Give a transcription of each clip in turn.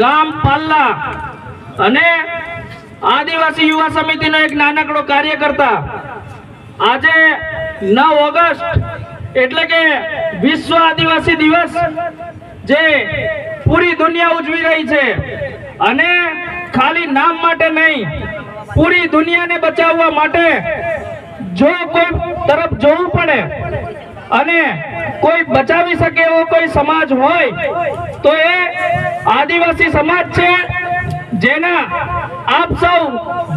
ગામ પાલ્લા અને આદિવાસી યુવા સમિતિનો એક નાનકડો કાર્યકર્તા. આજે નવ ઓગસ્ટ એટલે કે વિશ્વ આદિવાસી દિવસ જે પૂરી દુનિયા ઉજવી રહી છે. અને ખાલી નામ માટે નહીં, પૂરી દુનિયાને બચાવવા માટે જો કોઈ તરફ જોવું પડે અને કોઈ બચાવી શકે એવો કોઈ સમાજ હોય, તો એ આદિવાસી સમાજ છે, જેના આપ સૌ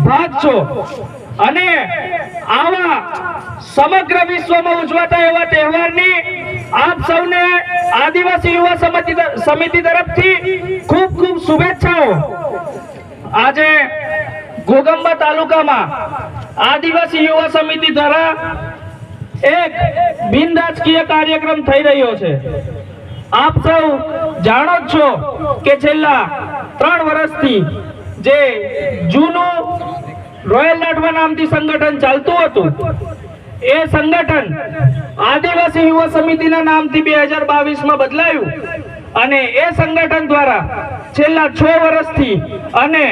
ભાગ છો. અને આવા સમગ્ર વિશ્વમાં ઉજવાતા એવા તહેવારની આપ સૌને આદિવાસી યુવા સમિતિ તરફથી ખૂબ ખૂબ શુભેચ્છાઓ. આજે ગોગંબા તાલુકામાં આદિવાસી યુવા સમિતિ દ્વારા એક બિન રાજકીય કાર્યક્રમ થઈ રહ્યો છે. આપ સૌ જાણો છો કે છેલ્લા ત્રણ વર્ષથી જે જૂનું રોયલ નાટવા નામથી સંગઠન ચાલતું હતું, એ સંગઠન આદિવાસી યુવા સમિતિના નામથી બે હજાર બાવીસમાં બદલાયું અને એ સંગઠન દ્વારા છેલ્લા છ વર્ષથી અને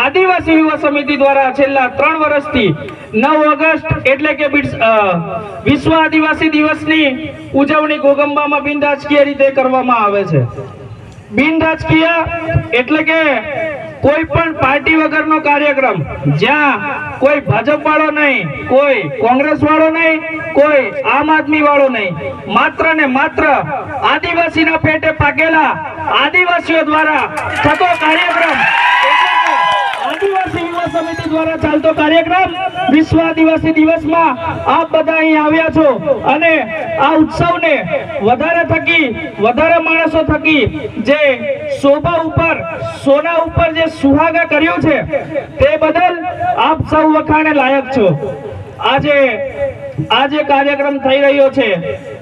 આદિવાસી યુવા સમિતિ દ્વારા છેલ્લા ત્રણ વર્ષથી નવ ઓગસ્ટ એટલે કે વિશ્વ આદિવાસી દિવસની ઉજવણી ગોગંબામાં બિન રાજકીય રીતે કરવામાં આવે છે. બિન રાજકીય એટલે કે કોઈ પણ પાર્ટી વગરનો કાર્યક્રમ, જ્યાં કોઈ ભાજપ વાળો નહીં, કોઈ કોંગ્રેસ વાળો નહીં, કોઈ આમ આદમી વાળો નહીં, માત્ર ને માત્ર આદિવાસીના પેટે પાકેલા આદિવાસીઓ દ્વારા થતો કાર્યક્રમ એટલે કે આદિવાસી યુવા સમિતિ દ્વારા ચાલતો કાર્યક્રમ વિશ્વ આદિવાસી દિવસમાં આપ બધા અહીં આવ્યા છો. અને આ ઉત્સવને વધારે થકી, વધારે માણસો થકી જે શોભા ઉપર, સોના ઉપર જે સુહાગા કર્યો છે, તે બદલ આપ સૌ વખાણે લાયક છો. આજે આજે કાર્યક્રમ થઈ રહ્યો છે.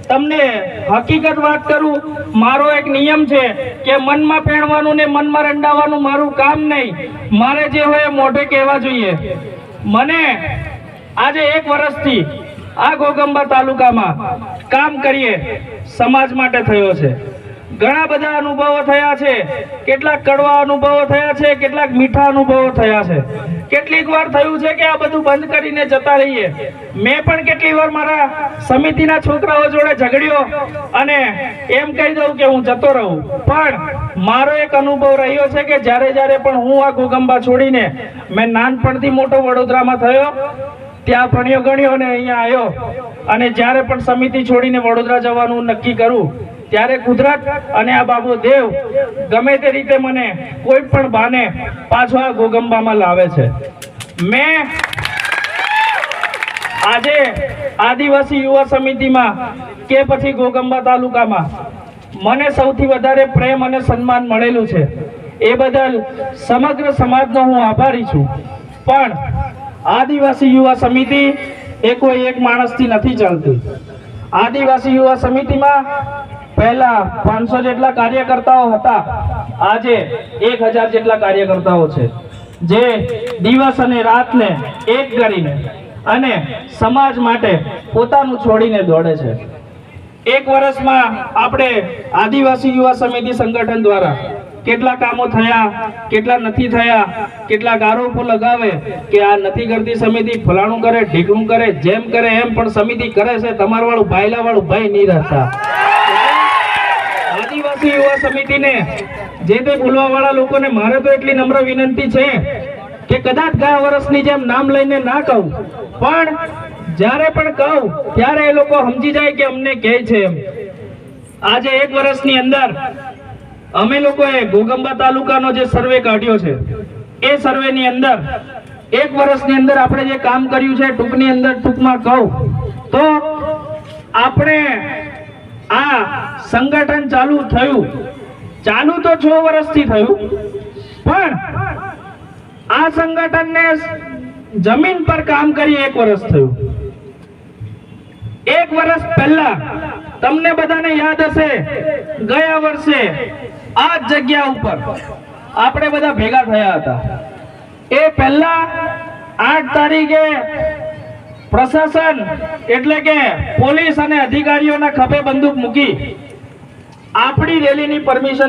તમને હકીકત વાત કરું, મારો એક નિયમ છે કે મનમાં પહેણવાનું ને મનમાં રંડાવાનું મારું કામ નહીં. મારે જે હોય મોઢે કહેવા જોઈએ. મને આજે એક વર્ષથી આ ગોગંબા તાલુકામાં કામ કરીએ સમાજ માટે થયો છે. ઘણા બધા અનુભવો થયા છે. કેટલાક કડવા અનુભવો થયા છે, કેટલાક મીઠા અનુભવો થયા છે. કેટલીક વાર થયું છે કે આ બધું બંધ કરીને જતા રહીએ. મેં પણ કેટલી વાર મારા સમિતિના છોકરાઓ જોડે ઝઘડ્યો અને એમ કહી દઉં કે હું જતો રહું. પણ મારો એક અનુભવ રહ્યો છે કે જ્યારે જ્યારે પણ હું આ ગોગંબા છોડીને મેં નાનપણથી મોટો વડોદરામાં થયો, ત્યાં ભણ્યો ગણ્યો અને અહીંયા આવ્યો. અને જ્યારે પણ સમિતિ છોડીને વડોદરા જવાનું નક્કી કરું ત્યારે કુદરત અને આ બાબો દેવ ગમે તે રીતે મને કોઈ પણ બાને પાછો આ ગોગંબામાં લાવે છે. મેં આજે આદિવાસી યુવા સમિતિમાં કે પછી ગોગંબા તાલુકામાં મને સૌથી વધારે પ્રેમ અને સન્માન મળેલું છે. એ બદલ સમગ્ર સમાજનો હું આભારી છું. પણ આદિવાસી યુવા સમિતિ એ કોઈ એક માણસથી નથી ચાલતી. આદિવાસી યુવા સમિતિમાં પહેલા પાંચસો જેટલા કાર્યકર્તાઓ હતા, આજે એક હજાર જેટલા કાર્યકર્તાઓ છે. જે દિવસ અને રાતને એક કરીને અને સમાજ માટે પોતાનું છોડીને દોડે છે. એક વર્ષમાં આપણે આદિવાસી યુવા સમિતિ સંગઠન દ્વારા કેટલા કામો થયા, કેટલા નથી થયા કેટલાક આરોપો લગાવે કે આ નથી કરતી સમિતિ, ફલાણું કરે, ઢીકણું કરે, જેમ કરે એમ પણ સમિતિ કરે છે, તમારવાળું ભાઈલા વાળું ભાઈ નહીં રહેતા. આદિવાસી યુવા સમિતિને, જે તે બોલવા વાળા લોકોને મારે તો એટલી નમ્ર વિનંતી છે કે કદાચ ગયા વર્ષની જેમ નામ લઈને ના કહું. પણ જ્યારે પણ કહું, ત્યારે એ લોકો સમજી જાય કે અમને કહે છે આજે એક વર્ષની અંદર અમે લોકોએ ગોગંબા તાલુકાનો જે સર્વે કાઢ્યો છે, એ સર્વેની અંદર એક વર્ષની અંદર આપણે જે કામ કર્યું છે ટૂંકની અંદર ટૂંકમાં કહું, તો આપણે આ સંગઠન ચાલુ થયું. ચાલુ તો છ વર્ષથી થયું. પણ આ સંગઠનને જમીન પર કામ કરી એક વર્ષ થયું. એક વર્ષ પહેલા તમને બધાને યાદ હશે, ગયા વર્ષે આ જ જગ્યા ઉપર આપણે બધા ભેગા થયા હતા. એ પહેલા આઠ તારીખે પ્રશાસન એટલે કે પોલીસ અને અધિકારીઓના ખભે બંદૂક મૂકી આપણી રેલીની પરમિશન